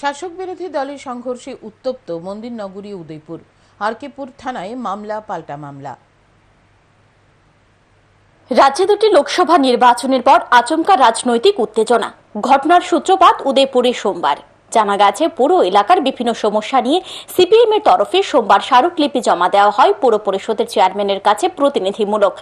শাসক বিরোধী দলের সংঘর্ষে উত্তপ্ত মন্দির নগরী উদয়পুর আরকেপুর থানায় মামলা, পাল্টা মামলা। রাজ্যে দুটি লোকসভা নির্বাচনের পর আচমকা রাজনৈতিক উত্তেজনা। ঘটনার সূত্রপাত উদয়পুরে সোমবার। জানা গেছে, পুরো এলাকার বিভিন্ন সমস্যা নিয়ে সিপিএম এর তরফে সোমবার স্মারকলিপি জমা দেওয়া হয় পুর পরিষদের চেয়ারম্যানের কাছে প্রতিনিধিমূলক।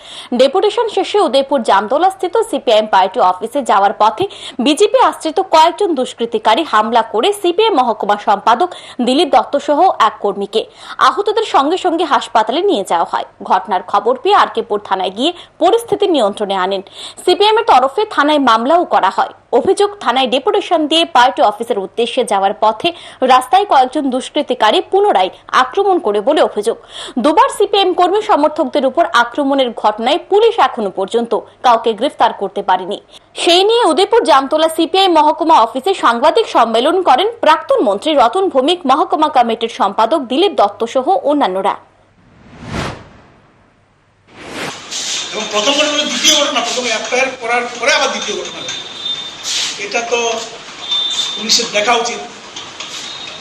ডেপুটেশন শেষে উদয়পুর জামতলা স্থিত সিপিআইএম পার্টি অফিসে যাওয়ার পথে বিজেপি আশ্রিত কয়েকজন দুষ্কৃতিকারী হামলা করে সিপিএম মহকুমা সম্পাদক দিলীপ দত্ত সহ এক কর্মীকে আহতদের সঙ্গে সঙ্গে হাসপাতালে নিয়ে যাওয়া হয়। ঘটনার খবর পেয়ে আরকেপুর থানায় গিয়ে পরিস্থিতি নিয়ন্ত্রণে আনেন। সিপিএম এর তরফে থানায় মামলাও করা হয়। অভিযোগ, থানায় ডেপুটেশন দিয়ে পার্টি অফিসের উদ্দেশ্যে যাওয়ার পথে রাস্তায় কয়েকজন দুষ্কৃতিকারী পুনরায় আক্রমণ করে বলে অভিযোগ। দুবার সিপিএম কর্মী সমর্থকদের উপর আক্রমণের ঘটনায় পুলিশ এখনও পর্যন্ত কাউকে গ্রেফতার করতে পারেনি। সেই নিয়ে উদয়পুর জামতলা সিপিআই মহকুমা অফিসে সাংবাদিক সম্মেলন করেন প্রাক্তন মন্ত্রী রতন ভৌমিক, মহকুমা কমিটির সম্পাদক দিলীপ দত্ত সহ অন্যান্যরা। এবং প্রথম ঘটনা দ্বিতীয় ঘটনা, প্রথমে এফআইআর করার পরে আবার দ্বিতীয় ঘটনা। ঘটে। এটা তো পুলিশের দেখা উচিত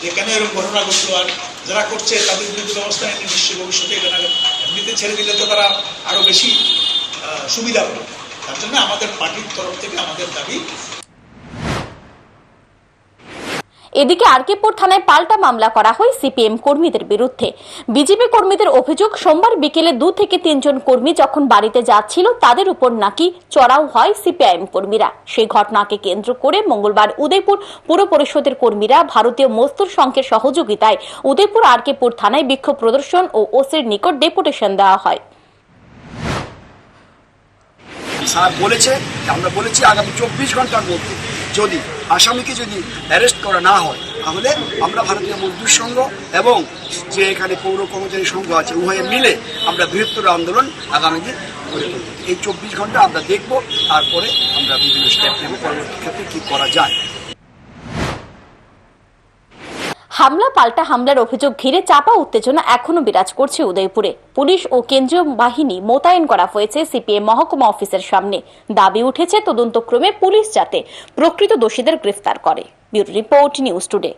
যে কেন এরকম ঘটনা ঘটলো আর যারা করছে তাদের বিরুদ্ধে ব্যবস্থা নেয়নি, নিশ্চয়ই ভবিষ্যতে এমনিতে ছেড়ে দিলে তো তারা আরও বেশি সুবিধা পাবে তার জন্য আমাদের পার্টির তরফ থেকে আমাদের দাবি এদিকে আরকেপুর থানায় পাল্টা মামলা করা হয় সিপিএম কর্মীদের বিরুদ্ধে। বিজেপি কর্মীদের অভিযোগ, সোমবার বিকেলে দু থেকে তিনজন কর্মী যখন বাড়িতে যাচ্ছিল, তাদের উপর নাকি চড়াও হয় সিপিআইএম কর্মীরা। সেই ঘটনাকে কেন্দ্র করে মঙ্গলবার উদয়পুর পুর পরিষদের কর্মীরা ভারতীয় মস্তুর সংঘের সহযোগিতায় উদয়পুর আরকেপুর থানায় বিক্ষোভ প্রদর্শন ও ওসির নিকট ডেপুটেশন দেওয়া হয়। বলেছে, আমরা বলেছি আগামী চব্বিশ ঘণ্টার মধ্যে যদি আসামিকে যদি অ্যারেস্ট করা না হয়, তাহলে আমরা ভারতীয় মজদুর সংঘ এবং যে এখানে পৌর কর্মচারী সংঘ আছে, উভয়ে মিলে আমরা বৃহত্তর আন্দোলন আগামী দিন করে তুলব। এই চব্বিশ ঘণ্টা আমরা দেখব, তারপরে আমরা বিভিন্ন স্টেপ নেব পরবর্তী ক্ষেত্রে কী করা যায় হামলা, পাল্টা হামলার অভিযোগ ঘিরে চাপা উত্তেজনা এখনও বিরাজ করছে উদয়পুরে। পুলিশ ও কেন্দ্রীয় বাহিনী মোতায়েন করা হয়েছে সিপিএম মহকুমা অফিসের সামনে। দাবি উঠেছে, তদন্তক্রমে পুলিশ যাতে প্রকৃত দোষীদের গ্রেফতার করে। Bureau report news today.